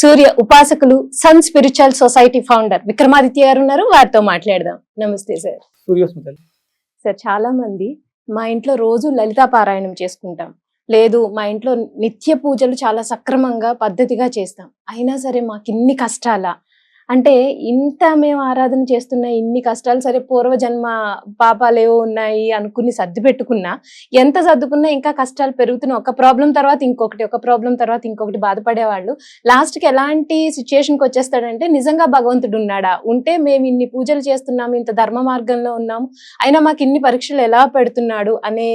Surya ఉపాసకులు sun spiritual society founder Vikramaditya గారు ఉన్నారు. వారితో మాట్లాడదాం. నమస్తే సార్. సార్ చాలా మంది మా ఇంట్లో రోజు లలితా పారాయణం చేసుకుంటాం. లేదు మా ఇంట్లో నిత్య పూజలు చాలా సక్రమంగా పద్ధతిగా చేస్తాం. అయినా సరే మాకు ఇన్ని కష్టాలా? అంటే ఇంత మేము ఆరాధన చేస్తున్న ఇన్ని కష్టాలు సరే పూర్వజన్మ పాపాలు ఏవో ఉన్నాయి అనుకుని సర్ది పెట్టుకున్నా ఎంత సర్దుకున్నా ఇంకా కష్టాలు పెరుగుతున్నాయి. ఒక ప్రాబ్లం తర్వాత ఇంకొకటి ఒక ప్రాబ్లం తర్వాత ఇంకొకటి బాధపడేవాళ్ళు. లాస్ట్కి ఎలాంటి సిచ్యుయేషన్కి వచ్చేస్తాడంటే నిజంగా భగవంతుడు ఉన్నాడా? ఉంటే మేము ఇన్ని పూజలు చేస్తున్నాము ఇంత ధర్మ మార్గంలో ఉన్నాము అయినా మాకు ఇన్ని పరీక్షలు ఎలా పెడుతున్నాడు అనే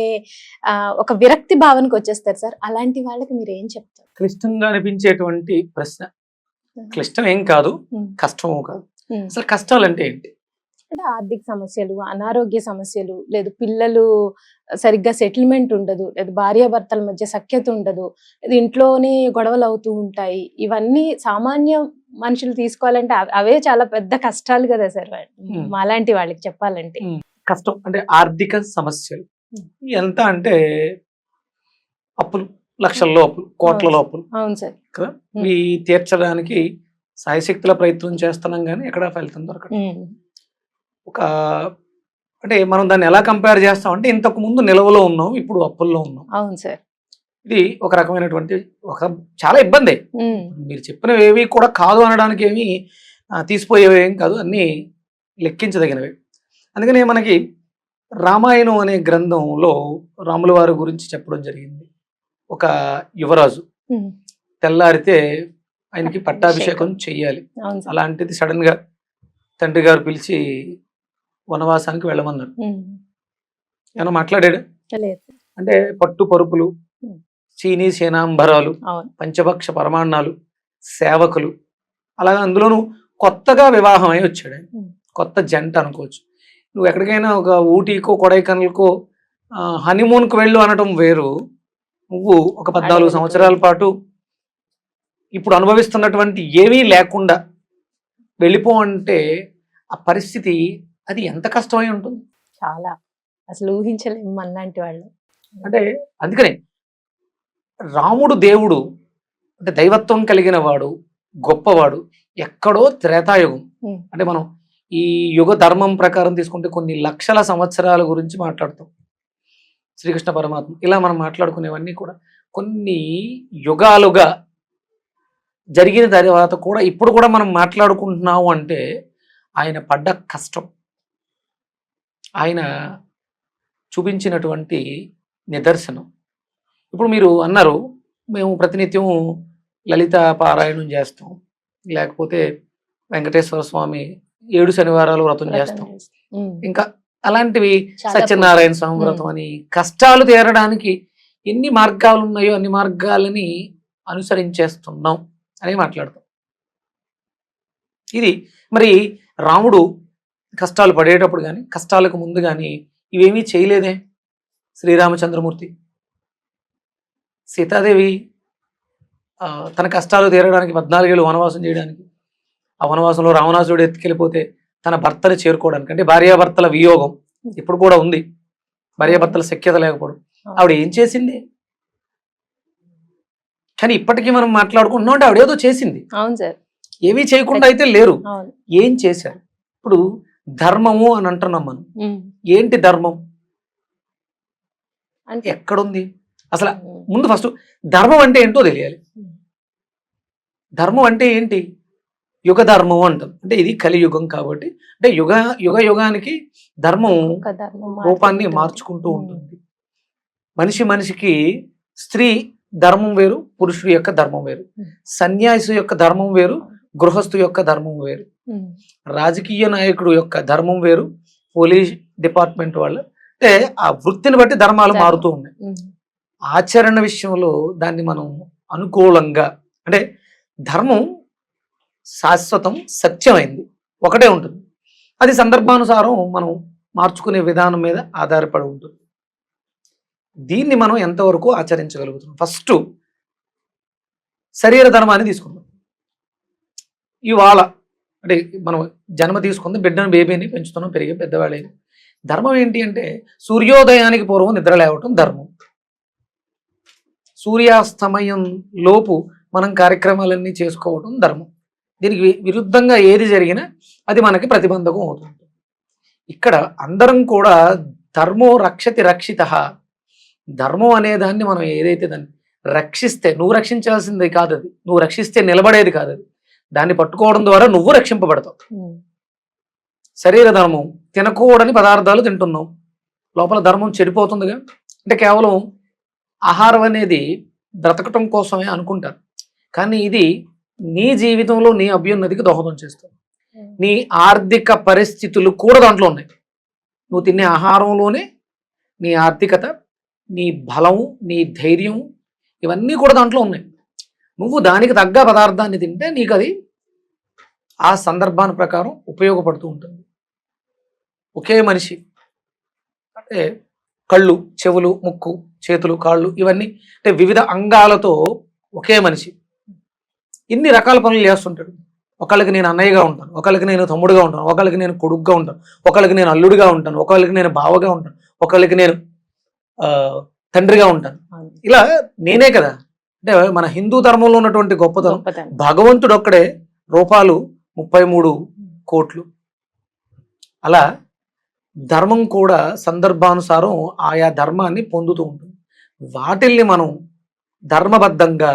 ఒక విరక్తి భావనకు వచ్చేస్తారు సార్. అలాంటి వాళ్ళకి మీరు ఏం చెప్తారు? క్లిష్టంగా అనిపించేటువంటి ప్రశ్న. క్లిష్టం ఏం కాదు. కష్టము కాదు. అసలు కష్టాలు అంటే ఏంటి అంటే ఆర్థిక సమస్యలు అనారోగ్య సమస్యలు లేదు పిల్లలు సరిగ్గా సెటిల్మెంట్ ఉండదు లేదు భార్యాభర్తల మధ్య సఖ్యత ఉండదు లేదు ఇంట్లోనే గొడవలు అవుతూ ఉంటాయి ఇవన్నీ సామాన్య మనుషులు తీసుకోవాలంటే అవ- చాలా పెద్ద కష్టాలు కదా సార్. మాలాంటి వాళ్ళకి చెప్పాలంటే కష్టం అంటే ఆర్థిక సమస్యలు. ఎంత అంటే అప్పులు లక్షల్లో అప్పులు కోట్లలో అప్పులు అవును. సార్. కదా. ఇవి తీర్చడానికి సాయశక్తుల ప్రయత్నం చేస్తున్నాం కానీ ఎక్కడ ఫలితం దొరకదు. ఉమ్. ఒక అంటే మనం దాన్ని ఎలా కంపేర్ చేస్తాం? అంటే ఇంతకు ముందు నిలవలో ఉన్నాం ఇప్పుడు అప్పుల్లో ఉన్నాం. అవును సార్. ఇది ఒక రకమైనటువంటి ఒక చాలా ఇబ్బంది. మీరు చెప్పినవి ఏవి కూడా కాదు అనడానికి ఏమి తీసిపోయేవి ఏం కాదు. అన్నీ లెక్కించదగినవి. అందుకనే మనకి రామాయణం అనే గ్రంథంలో రాముల వారి గురించి చెప్పడం జరిగింది. ఒక యువరాజు. తెల్లారితే ఆయనకి పట్టాభిషేకం చెయ్యాలి. అలాంటిది సడన్గా తండ్రి గారు పిలిచి వనవాసానికి వెళ్ళమన్నాడు ఉమ్. ఏమన్నా మాట్లాడాడు? అంటే పట్టు పరుపులు. చీనీ సేనాంబరాలు పంచభక్ష పరమాన్నాలు సేవకులు అలాగే అందులోనూ కొత్తగా వివాహం అయి వచ్చాడు. కొత్త జంట అనుకోవచ్చు. నువ్వు ఎక్కడికైనా ఒక ఊటీకో కొడైకనల్కో హనీమూన్కి వెళ్ళు అనటం వేరు. నువ్వు ఒక పద్నాలుగు సంవత్సరాల పాటు ఇప్పుడు అనుభవిస్తున్నటువంటి ఏమీ లేకుండా వెళ్ళిపో అంటే ఆ పరిస్థితి అది ఎంత కష్టమై ఉంటుంది? చాలా. అసలు ఊహించలేము మనలాంటి వాళ్ళు. అంటే అందుకనే రాముడు దేవుడు అంటే దైవత్వం కలిగిన వాడు గొప్పవాడు ఎక్కడో త్రేతాయుగం. అంటే మనం ఈ యుగ ధర్మం ప్రకారం తీసుకుంటే కొన్ని లక్షల సంవత్సరాల గురించి మాట్లాడతాం. శ్రీకృష్ణ పరమాత్మ. ఇలా మనం మాట్లాడుకునేవన్నీ కూడా కొన్ని యుగాలుగా జరిగిన తర్వాత కూడా ఇప్పుడు కూడా మనం మాట్లాడుకుంటున్నాము అంటే ఆయన పడ్డ కష్టం. ఆయన చూపించినటువంటి నిదర్శనం. ఇప్పుడు మీరు అన్నారు మేము ప్రతినిత్యం లలిత పారాయణం చేస్తాం. లేకపోతే వెంకటేశ్వర స్వామి ఏడు శనివారాలు వ్రతం చేస్తాం. ఇంకా అలాంటివి సత్యనారాయణ స్వామి. వ్రతం అని కష్టాలు తీరడానికి ఎన్ని మార్గాలు ఉన్నాయో అన్ని మార్గాలని అనుసరించేస్తున్నాం అని మాట్లాడతాం. ఇది మరి రాముడు కష్టాలు పడేటప్పుడు కానీ కష్టాలకు ముందు కానీ ఇవేమీ చేయలేదే? శ్రీరామచంద్రమూర్తి. సీతాదేవి తన కష్టాలు తీరడానికి పద్నాలుగేళ్ళు వనవాసం చేయడానికి ఆ వనవాసంలో రావణాసుడు ఎత్తుకెళ్ళిపోతే తన భర్తని చేరుకోవడానికి. అంటే భార్యాభర్తల వియోగం ఇప్పుడు కూడా ఉంది. భార్యాభర్తల సఖ్యత లేకపోవడం. ఆవిడ ఏం చేసింది? కానీ ఇప్పటికీ మనం మాట్లాడుకుంటున్నాం. అంటే ఆవిడ ఏదో చేసింది. అవును సార్. ఏమీ చేయకుండా అయితే లేరు. ఏం చేశారు? ఇప్పుడు ధర్మము అని అంటున్నాం మనం. ఏంటి ధర్మం? అంటే ఎక్కడుంది? అసలు. ముందు ఫస్ట్ ధర్మం అంటే ఏంటో తెలియాలి. ధర్మం అంటే ఏంటి? యుగ ధర్మం అంటాం అంటే ఇది కలియుగం కాబట్టి అంటే యుగ యుగ యుగానికి ధర్మం రూపాన్ని. మార్చుకుంటూ. ఉంటుంది మనిషి మనిషికి స్త్రీ ధర్మం వేరు పురుషుడి యొక్క ధర్మం వేరు. సన్యాసి యొక్క ధర్మం వేరు గృహస్థు యొక్క ధర్మం వేరు. రాజకీయ నాయకుడు యొక్క ధర్మం వేరు పోలీస్ డిపార్ట్మెంట్ వాళ్ళు అంటే ఆ వృత్తిని బట్టి ధర్మాలు ధర్మం. మారుతూ ఉన్నాయి. ఆచరణ విషయంలో దాన్ని మనం అనుకూలంగా అంటే ధర్మం శాశ్వతం సత్యమైంది. ఒకటే ఉంటుంది. అది సందర్భానుసారం మనం మార్చుకునే విధానం మీద ఆధారపడి ఉంటుంది. దీన్ని మనం ఎంతవరకు ఆచరించగలుగుతున్నాం? ఫస్ట్ శరీర ధర్మాన్ని తీసుకుందాం. ఇవాళ అంటే మనం జన్మ తీసుకుంది బిడ్డను బేబీని పెంచుతున్నాం పెరిగే పెద్దవాళ్ళని. ధర్మం ఏంటి అంటే సూర్యోదయానికి పూర్వం నిద్ర లేవటం ధర్మం. సూర్యాస్తమయం లోపు మనం కార్యక్రమాలన్నీ చేసుకోవటం ధర్మం. దీనికి విరుద్ధంగా ఏది జరిగినా అది మనకి ప్రతిబంధకం అవుతుంది. ఇక్కడ అందరం కూడా ధర్మో రక్షతి రక్షిత. ధర్మం అనే దాన్ని మనం ఏదైతే దాన్ని రక్షిస్తే నువ్వు రక్షించాల్సింది కాదు అది. నువ్వు రక్షిస్తే నిలబడేది కాదు అది. దాన్ని పట్టుకోవడం ద్వారా నువ్వు రక్షింపబడతావు. శరీర ధర్మం తినకూడని పదార్థాలు తింటున్నావు. లోపల ధర్మం చెడిపోతుందిగా. అంటే కేవలం ఆహారం అనేది బ్రతకటం కోసమే అనుకుంటారు. కానీ ఇది నీ జీవితంలో నీ అభ్యున్నతికి దోహదం చేస్తుంది. నీ ఆర్థిక పరిస్థితులు కూడా దాంట్లో ఉన్నాయి. నువ్వు తినే ఆహారంలోనే నీ ఆర్థికత నీ బలం నీ ధైర్యం ఇవన్నీ కూడా దాంట్లో ఉన్నాయి. నువ్వు దానికి తగ్గ పదార్థాన్ని తింటే నీకు అది ఆ సందర్భాన్ని ప్రకారం ఉపయోగపడుతూ ఉంటుంది. ఒకే మనిషి అంటే కళ్ళు చెవులు ముక్కు చేతులు కాళ్ళు ఇవన్నీ అంటే వివిధ అంగాలతో ఒకే మనిషి. ఇన్ని రకాల పనులు చేస్తుంటాడు. ఒకళ్ళకి నేను అన్నయ్యగా ఉంటాను ఒకళ్ళకి నేను తమ్ముడుగా ఉంటాను ఒకళ్ళకి నేను కొడుకుగా ఉంటాను ఒకళ్ళకి నేను అల్లుడిగా ఉంటాను ఒకళ్ళకి నేను బావగా ఉంటాను ఒకళ్ళకి నేను తండ్రిగా ఉంటాను. ఇలా నేనే కదా. అంటే మన హిందూ ధర్మంలో ఉన్నటువంటి గొప్పతనం. గొప్పతనం. భగవంతుడు ఒక్కడే రూపాలు ముప్పై మూడు కోట్లు. అలా ధర్మం కూడా సందర్భానుసారం ఆయా ధర్మాన్ని పొందుతూ ఉంటుంది. వాటిల్ని మనం ధర్మబద్ధంగా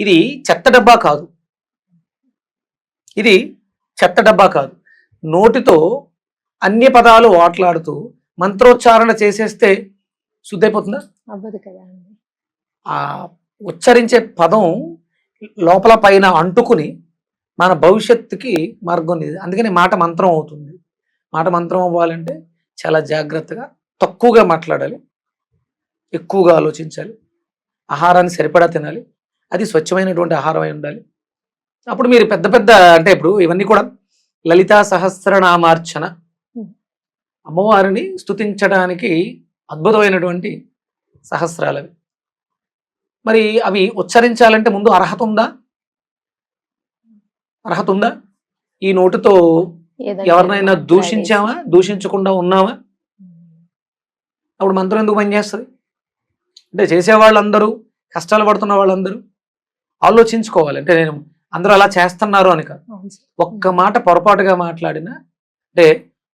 ఇది చెత్త డబ్బా కాదు. ఇది చెత్త డబ్బా కాదు. నోటితో అన్య పదాలు వాట్లాడుతూ మంత్రోచ్చారణ చేసేస్తే శుద్ధైపోతుందా? అవ్వదు కదా ఆ ఉచ్చరించే పదం లోపల పైన అంటుకుని మన భవిష్యత్తుకి మార్గం లేదు. అందుకని మాట మంత్రం అవుతుంది. మాట మంత్రం అవ్వాలంటే చాలా జాగ్రత్తగా తక్కువగా మాట్లాడాలి. ఎక్కువగా ఆలోచించాలి. ఆహారాన్ని సరిపడా తినాలి. అది స్వచ్ఛమైనటువంటి ఆహారం అయి ఉండాలి. అప్పుడు మీరు పెద్ద పెద్ద అంటే ఇప్పుడు ఇవన్నీ కూడా లలితా సహస్రనామార్చన. అమ్మవారిని స్తుతించడానికి అద్భుతమైనటువంటి సహస్రాలు అవి మరి అవి ఉచ్చరించాలంటే ముందు అర్హత ఉందా? అర్హత ఉందా? ఈ నోటితో ఎవరినైనా. దూషించామా దూషించకుండా ఉన్నామా అప్పుడు మంత్రం ఎందుకు పనిచేస్తుంది? అంటే చేసేవాళ్ళందరూ కష్టాలు పడుతున్న వాళ్ళందరూ ఆలోచించుకోవాలి. అంటే నేను అందరూ అలా చేస్తున్నారు అని కాదు. ఒక్క మాట పొరపాటుగా మాట్లాడినా అంటే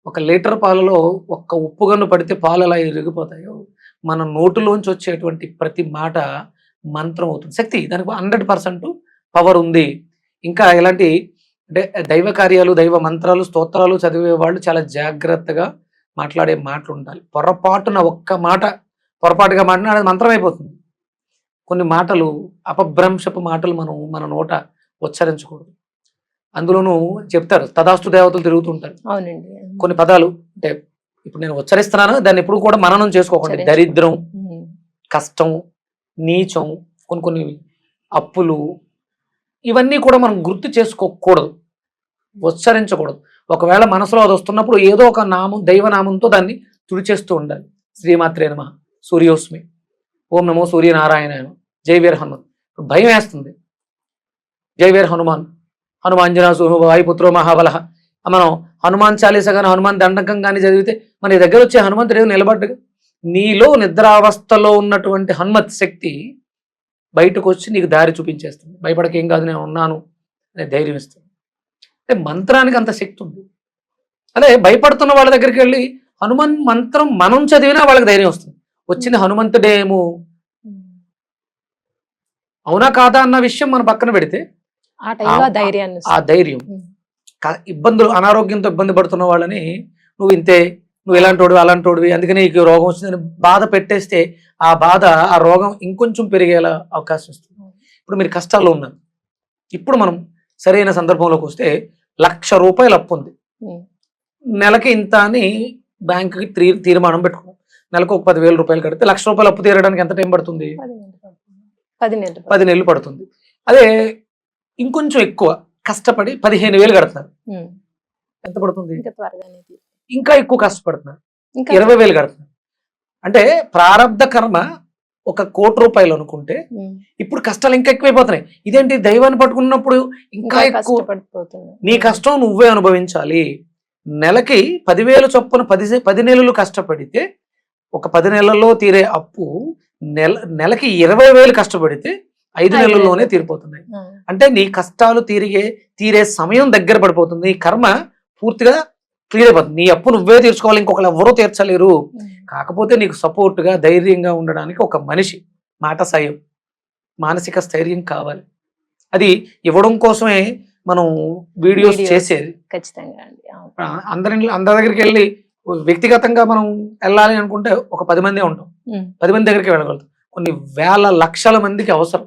ఒక లీటర్ పాలలో ఒక్క ఉప్పు గన్ను పడితే పాలు ఎలా ఇరిగిపోతాయో మన నోటులోంచి వచ్చేటువంటి ప్రతి మాట మంత్రం అవుతుంది. శక్తి దానికి హండ్రెడ్ పర్సెంట్ పవర్ ఉంది. ఇంకా ఇలాంటి అంటే దైవ కార్యాలు దైవ మంత్రాలు స్తోత్రాలు చదివే వాళ్ళు చాలా జాగ్రత్తగా మాట్లాడే మాటలు ఉండాలి. పొరపాటున ఒక్క మాట పొరపాటుగా మాట్లాడినా మంత్రం అయిపోతుంది. కొన్ని మాటలు అపభ్రంశపు మాటలు మనం మన నోట ఉచ్చరించకూడదు. అందులోనూ చెప్తారు తదాస్తు దేవతలు తిరుగుతుంటారు. అవునండి. కొన్ని పదాలు అంటే ఇప్పుడు నేను ఉచ్చరిస్తున్నాను దాన్ని ఎప్పుడు కూడా మననం చేసుకోకండి. దరిద్రం. కష్టం నీచం కొన్ని కొన్ని అప్పులు ఇవన్నీ కూడా మనం గుర్తు చేసుకోకూడదు. ఉచ్చరించకూడదు. ఒకవేళ మనసులో అది వస్తున్నప్పుడు ఏదో ఒక నామం దైవనామంతో దాన్ని తుడిచేస్తూ ఉండాలి. శ్రీమాత్రే నమ. సూర్యోస్మి. ఓం నమో సూర్యనారాయణ జై వీర హనుమాన్. భయం వేస్తుంది. జై వీర హనుమాన్. హనుమాంజనా వాయుపుత్రో మహాబల మనం హనుమాన్ చాలీస కానీ హనుమాన్ దండకం కానీ చదివితే మన దగ్గర వచ్చే హనుమంతుడు ఏదో నిలబడ్డగా నీలో నిద్రావస్థలో ఉన్నటువంటి హనుమత్ శక్తి బయటకు వచ్చి నీకు దారి చూపించేస్తుంది. భయపడకేం కాదు నేను ఉన్నాను అనే ధైర్యం ఇస్తుంది. అంటే మంత్రానికి అంత శక్తి ఉంది. అదే భయపడుతున్న వాళ్ళ దగ్గరికి వెళ్ళి హనుమాన్ మంత్రం మనం చదివినా వాళ్ళకి ధైర్యం వస్తుంది. వచ్చిన హనుమంతుడేమో అవునా కాదా అన్న విషయం మన పక్కన పెడితే? ఆ. ధైర్యం. ఇబ్బందులు అనారోగ్యంతో ఇబ్బంది పడుతున్న వాళ్ళని నువ్వు ఇంతే నువ్వు ఇలాంటోడివి అలాంటోడివి అందుకని నీకు రోగం వచ్చిందని బాధ పెట్టేస్తే ఆ బాధ ఆ రోగం ఇంకొంచెం పెరిగేలా అవకాశం ఇస్తుంది. ఇప్పుడు మీరు కష్టాల్లో ఉన్నారు. ఇప్పుడు మనం సరైన సందర్భంలోకి వస్తే లక్ష రూపాయలు అప్పు ఉంది. నెలకి ఇంత అని బ్యాంకుకి తీర్మానం పెట్టుకున్నాం. నెలకు ఒక పదివేల రూపాయలు కడితే లక్ష రూపాయలు అప్పు తీరడానికి ఎంత టైం పడుతుంది? పది నెలలు పడుతుంది. పది నెలలు పడుతుంది. అదే ఇంకొంచెం ఎక్కువ కష్టపడి పదిహేను వేలు కడుతున్నారు. ఉమ్. ఎంత పడుతుంది? ఇంకా ఎక్కువ కష్టపడుతున్నారు. ఇంకా ఇరవై వేలు కడుతున్నారు. అంటే ప్రారంధ కర్మ ఒక కోటి రూపాయలు అనుకుంటే ఇప్పుడు కష్టాలు ఇంకా ఎక్కువైపోతున్నాయి. ఇదేంటి దైవాన్ని పట్టుకున్నప్పుడు ఇంకా ఎక్కువ నీ కష్టం నువ్వే అనుభవించాలి. నెలకి పదివేలు చొప్పున పది పది నెలలు కష్టపడితే ఒక పది నెలల్లో తీరే అప్పు నెల నెలకి ఇరవై వేలు కష్టపడితే ఐదు నెలల్లోనే నెలలు. తీరిపోతున్నాయి. అంటే నీ కష్టాలు తీరిగే తీరే సమయం దగ్గర పడిపోతుంది. నీ కర్మ పూర్తిగా క్లియర్ అయిపోతుంది. నీ అప్పు నువ్వే తీర్చుకోవాలి ఇంకొకరు ఎవరూ తీర్చలేరు. కాకపోతే నీకు సపోర్ట్గా ధైర్యంగా ఉండడానికి ఒక మనిషి మాట సాయం మానసిక స్థైర్యం కావాలి. అది ఇవ్వడం కోసమే మనం వీడియోస్. చేసేది. ఖచ్చితంగా అందరి అందరి దగ్గరికి వెళ్ళి వ్యక్తిగతంగా మనం వెళ్ళాలి అనుకుంటే ఒక పది మందే ఉంటాం. పది మంది దగ్గరికి వెళ్ళగలుగుతాం. కొన్ని వేల లక్షల మందికి అవసరం.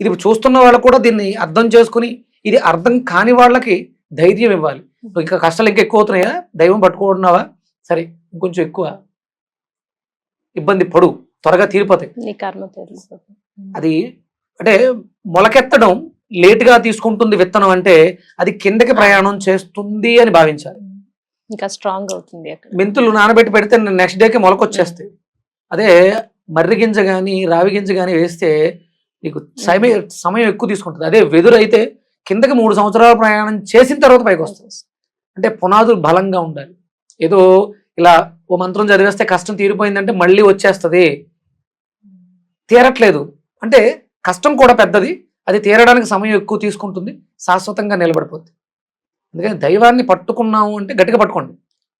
ఇది చూస్తున్న వాళ్ళు కూడా దీన్ని అర్థం చేసుకుని ఇది అర్థం కాని వాళ్ళకి ధైర్యం ఇవ్వాలి. ఇంకా కష్టాలు ఇంకా ఎక్కువ అవుతున్నాయా? దైవం పట్టుకుంటున్నావా సరే ఇంకొంచెం ఎక్కువ ఇబ్బంది పడు త్వరగా తీరిపోతాయి. అది అంటే మొలకెత్తడం లేటుగా తీసుకుంటుంది విత్తనం అంటే అది కిందకి ప్రయాణం చేస్తుంది అని భావించాలి. ఇంకా స్ట్రాంగ్ అవుతుంది మెంతులు నానబెట్టి పెడితే నెక్స్ట్ డేకి మొలకొచ్చేస్తాయి. అదే మర్రి గింజ కానీ రావి గింజ కానీ వేస్తే నీకు సమయం సమయం ఎక్కువ తీసుకుంటుంది. అదే వెదురు అయితే కిందకి మూడు సంవత్సరాల ప్రయాణం చేసిన తర్వాత పైకి వస్తుంది. అంటే పునాదులు బలంగా ఉండాలి. ఏదో ఇలా ఓ మంత్రం చదివేస్తే కష్టం తీరిపోయిందంటే మళ్ళీ వచ్చేస్తుంది. తీరట్లేదు. అంటే కష్టం కూడా పెద్దది. అది తీరడానికి సమయం ఎక్కువ తీసుకుంటుంది. శాశ్వతంగా నిలబడిపోతుంది అందుకని దైవాన్ని పట్టుకున్నాము అంటే గట్టిగా పట్టుకోండి.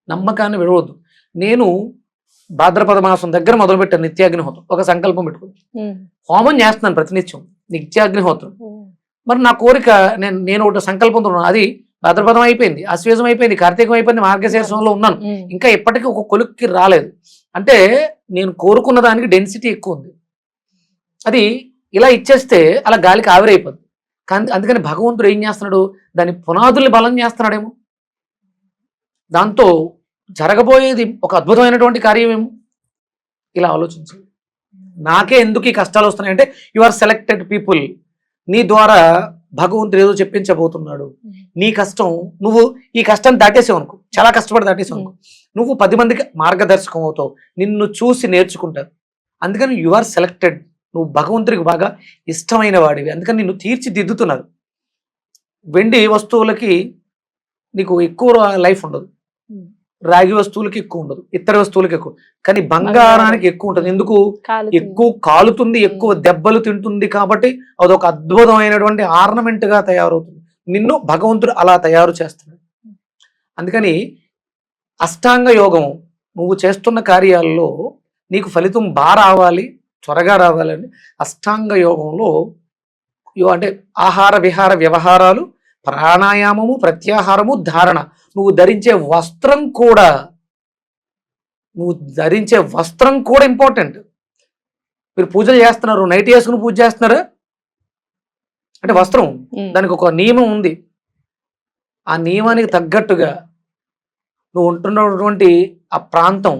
నమ్మకాన్ని విడవద్దు. నేను భాద్రపద మాసం దగ్గర మొదలుపెట్టాను నిత్యాగ్నిహోత్రం. ఒక సంకల్పం పెట్టుకుని హోమం చేస్తున్నాను ప్రతినిత్యం. నిత్యాగ్నిహోత్రం. మరి నా కోరిక నేను నేను ఒకటి సంకల్పంతో ఉన్నాను. అది భాద్రపదం అయిపోయింది అశ్వేజం అయిపోయింది కార్తీకం అయిపోయింది మార్గశీర్షంలో ఉన్నాను. ఇంకా ఇప్పటికీ ఒక కొలుక్కి రాలేదు. అంటే నేను కోరుకున్న దానికి డెన్సిటీ ఎక్కువ ఉంది. అది ఇలా ఇచ్చేస్తే అలా గాలికి ఆవిరైపోద్ది. కానీ అందుకని భగవంతుడు ఏం చేస్తున్నాడు? దాని పునాదుల్ని బలం చేస్తున్నాడేమో. దాంతో జరగబోయేది ఒక అద్భుతమైనటువంటి కార్యమేమో? ఇలా ఆలోచించు నాకే ఎందుకు ఈ కష్టాలు వస్తున్నాయంటే యు ఆర్ సెలెక్టెడ్ పీపుల్ నీ ద్వారా భగవంతుడు ఏదో చెప్పించబోతున్నాడు. నీ కష్టం నువ్వు ఈ కష్టాన్ని దాటేసావు అనుకో. చాలా కష్టపడి దాటేసావు అనుకో. నువ్వు పది మందికి మార్గదర్శకం అవుతావు. నిన్ను చూసి నేర్చుకుంటారు. అందుకని యు ఆర్ సెలెక్టెడ్ నువ్వు భగవంతుడికి బాగా ఇష్టమైన వాడివి. అందుకని నిన్ను తీర్చిదిద్దుతున్నారు వెండి వస్తువులకి నీకు ఎక్కువ లైఫ్ ఉండదు. రాగి వస్తువులకి ఎక్కువ ఉండదు. ఇతర వస్తువులకి ఎక్కువ. కానీ బంగారానికి ఎక్కువ ఉంటుంది. ఎందుకు. ఎక్కువ కాలుతుంది ఎక్కువ దెబ్బలు తింటుంది కాబట్టి అదొక అద్భుతమైనటువంటి ఆర్నమెంట్గా తయారవుతుంది. నిన్ను భగవంతుడు అలా తయారు చేస్తున్నాడు. అందుకని అష్టాంగ యోగం నువ్వు చేస్తున్న కార్యాల్లో నీకు ఫలితం బాగా రావాలి. త్వరగా రావాలని అష్టాంగ యోగంలో యో అంటే ఆహార విహార వ్యవహారాలు ప్రాణాయామము ప్రత్యాహారము ధారణ. నువ్వు ధరించే వస్త్రం కూడా నువ్వు ధరించే వస్త్రం కూడా ఇంపార్టెంట్. మీరు పూజలు చేస్తున్నారు నైట్ వేసుకుని పూజ చేస్తున్నారా? అంటే వస్త్రం దానికి ఒక నియమం ఉంది. ఆ నియమానికి తగ్గట్టుగా నువ్వు ఉంటున్నటువంటి ఆ ప్రాంతం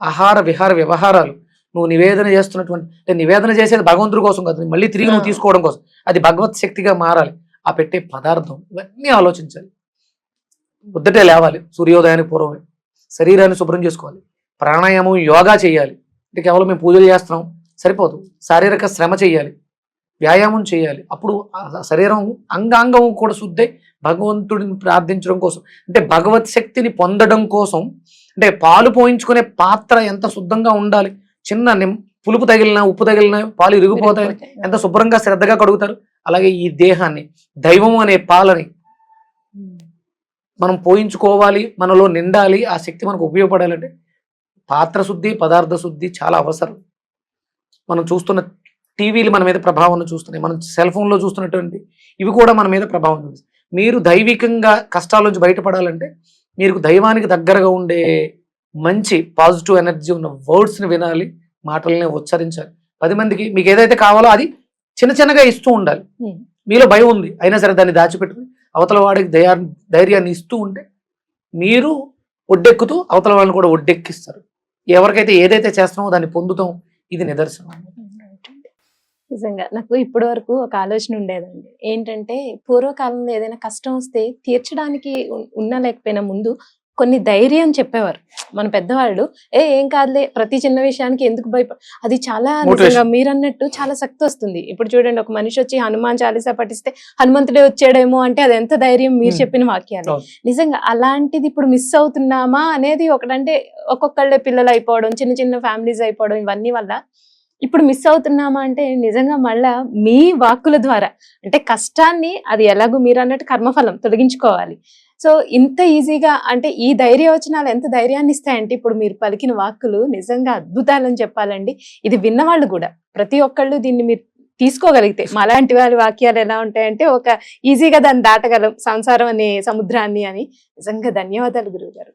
ఆహార విహార వ్యవహారాలు నువ్వు నివేదన చేస్తున్నటువంటి అంటే నివేదన చేసేది భగవంతుడి కోసం కాదు మళ్ళీ తిరిగి నువ్వు. తీసుకోవడం కోసం. అది భగవత్ శక్తిగా మారాలి. ఆ పెట్టే పదార్థం ఇవన్నీ ఆలోచించాలి. పొద్దుటే లేవాలి సూర్యోదయానికి పూర్వమే. శరీరాన్ని శుభ్రం చేసుకోవాలి. ప్రాణాయామం యోగా చేయాలి. అంటే కేవలం మేము పూజలు చేస్తున్నాం సరిపోదు. శారీరక శ్రమ చేయాలి. వ్యాయామం చేయాలి. అప్పుడు శరీరం అంగాంగం కూడా శుద్ధై భగవంతుడిని ప్రార్థించడం కోసం. అంటే భగవత్ శక్తిని పొందడం కోసం అంటే పాలు పోయించుకునే పాత్ర ఎంత శుద్ధంగా ఉండాలి? చిన్న నిమ్ పులుపు తగిలినా ఉప్పు తగిలినా పాలు ఇరిగిపోతాయి. ఎంత శుభ్రంగా శ్రద్ధగా కడుగుతారు. అలాగే ఈ దేహాన్ని దైవం అనే పాలని మనం పోయించుకోవాలి మనలో నిండాలి ఆ శక్తి మనకు ఉపయోగపడాలంటే పాత్ర శుద్ధి పదార్థ శుద్ధి చాలా అవసరం. మనం చూస్తున్న టీవీలు మన మీద ప్రభావం చూస్తున్నాయి. మనం సెల్ ఫోన్లో చూస్తున్నటువంటి ఇవి కూడా మన మీద ప్రభావం చూపిస్తాయి. మీరు దైవికంగా కష్టాల నుంచి బయటపడాలంటే మీరు దైవానికి దగ్గరగా ఉండే మంచి పాజిటివ్ ఎనర్జీ ఉన్న వర్డ్స్ని వినాలి మాటల్ని ఉచ్చరించాలి. పది మందికి మీకు ఏదైతే కావాలో అది చిన్న చిన్నగా ఇస్తూ ఉండాలి. ఉమ్. మీలో భయం ఉంది అయినా సరే దాన్ని దాచిపెట్టుకుని అవతల వాడికి దయా ధైర్యాన్ని ఇస్తూ ఉంటే మీరు ఒడ్డెక్కుతూ అవతల వాళ్ళని కూడా ఒడ్డెక్కిస్తారు. ఎవరికైతే ఏదైతే చేస్తున్నామో దాన్ని పొందుతాం ఇది నిదర్శనం. నిజంగా నాకు ఇప్పటి వరకు ఒక ఆలోచన ఉండేదండి. ఏంటంటే పూర్వకాలంలో ఏదైనా కష్టం వస్తే తీర్చడానికి ఉన్- ఉన్నా లేకపోయినా ముందు కొన్ని ధైర్యం చెప్పేవారు మన పెద్దవాళ్ళు ఏ ఏం కాదులే ప్రతి చిన్న విషయానికి ఎందుకు భయప అది చాలా. నిజంగా మీరు అన్నట్టు చాలా శక్తి వస్తుంది ఇప్పుడు చూడండి ఒక మనిషి వచ్చి హనుమాన్ చాలీసా పఠిస్తే హనుమంతుడే వచ్చాడేమో అంటే అది ఎంత ధైర్యం మీరు Hmm. చెప్పిన వాక్యాలు. నిజంగా అలాంటిది ఇప్పుడు మిస్ అవుతున్నామా అనేది ఒకటంటే ఒక్కొక్కళ్ళే పిల్లలు అయిపోవడం చిన్న చిన్న ఫ్యామిలీస్ అయిపోవడం ఇవన్నీ వల్ల ఇప్పుడు మిస్ అవుతున్నామా అంటే నిజంగా మళ్ళా మీ వాక్కుల ద్వారా అంటే కష్టాన్ని అది ఎలాగో మీరు అన్నట్టు కర్మఫలం తొలగించుకోవాలి సో ఇంత ఈజీగా అంటే ఈ ధైర్యవచనాలు ఎంత ధైర్యాన్ని ఇస్తాయంటే ఇప్పుడు మీరు పలికిన వాక్కులు నిజంగా అద్భుతాలని చెప్పాలండి. ఇది విన్నవాళ్ళు కూడా. ప్రతి ఒక్కళ్ళు దీన్ని మీరు తీసుకోగలిగితే మాలాంటి వాళ్ళ వాక్యాలు ఎలా ఉంటాయంటే ఒక ఈజీగా దాన్ని దాటగలం సంసారం అనే సముద్రాన్ని అని. నిజంగా ధన్యవాదాలు గురువు గారు